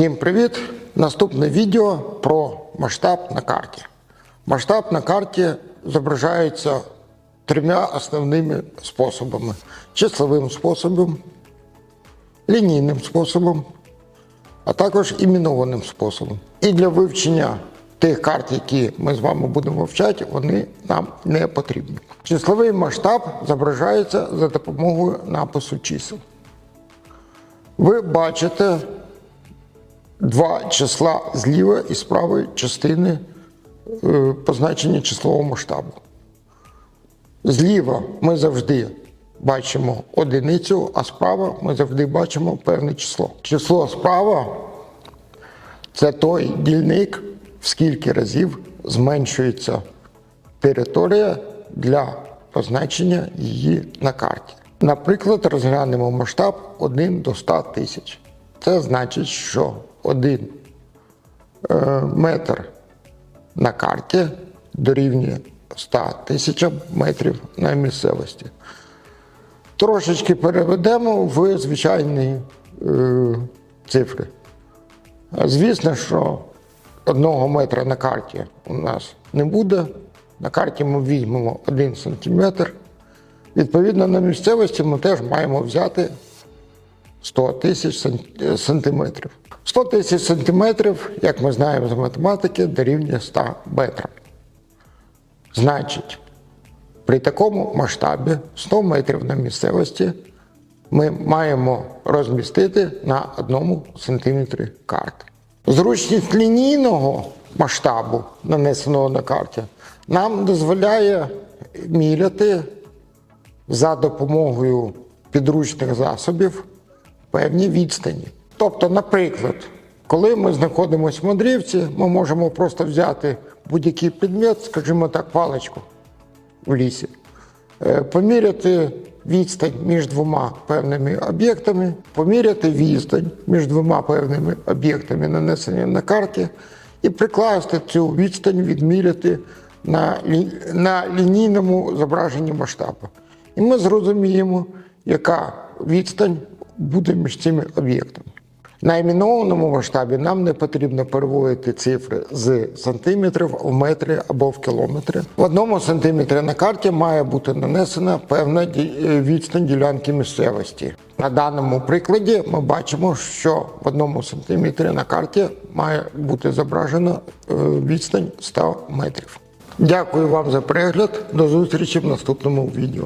Всім привіт! Наступне відео про масштаб на карті. Масштаб на карті зображається трьома основними способами: числовим способом, лінійним способом, а також іменованим способом. І для вивчення тих карт, які ми з вами будемо вивчати, вони нам не потрібні. Числовий масштаб зображається за допомогою напису чисел. Ви бачите два числа зліва і з правої частини е, позначення числового масштабу. Зліва ми завжди бачимо одиницю, а справа ми завжди бачимо певне число. Число справа це той дільник, в скільки разів зменшується територія для позначення її на карті. Наприклад, розглянемо масштаб 1 до 100 тисяч. Це значить, що 1 е, метр на карті дорівнює 100 тисячам метрів на місцевості. Трошечки переведемо в звичайні е, цифри. Звісно, що одного метра на карті у нас не буде. На карті ми візьмемо 1 сантиметр. Відповідно, на місцевості ми теж маємо взяти 100 тисяч сан- сантиметрів. 100 тисяч сантиметрів, як ми знаємо з математики, дорівнює 100 метрам. Значить, при такому масштабі 100 метрів на місцевості ми маємо розмістити на одному сантиметрі карти. Зручність лінійного масштабу, нанесеного на карті, нам дозволяє міряти за допомогою підручних засобів певні відстані. Тобто, наприклад, коли ми знаходимося в мандрівці, ми можемо просто взяти будь-який предмет, скажімо так, паличку в лісі, е, поміряти відстань між двома певними об'єктами, поміряти відстань між двома певними об'єктами, нанесені на карті, і прикласти цю відстань, відміряти на, лі- на лінійному зображенні масштабу. І ми зрозуміємо, яка відстань буде між цими об'єктами. На іменованому масштабі нам не потрібно переводити цифри з сантиметрів в метри або в кілометри. В одному сантиметрі на карті має бути нанесена певна е, відстань ділянки місцевості. На даному прикладі ми бачимо, що в одному сантиметрі на карті має бути зображена е, відстань 100 метрів. Дякую вам за перегляд. До зустрічі в наступному відео.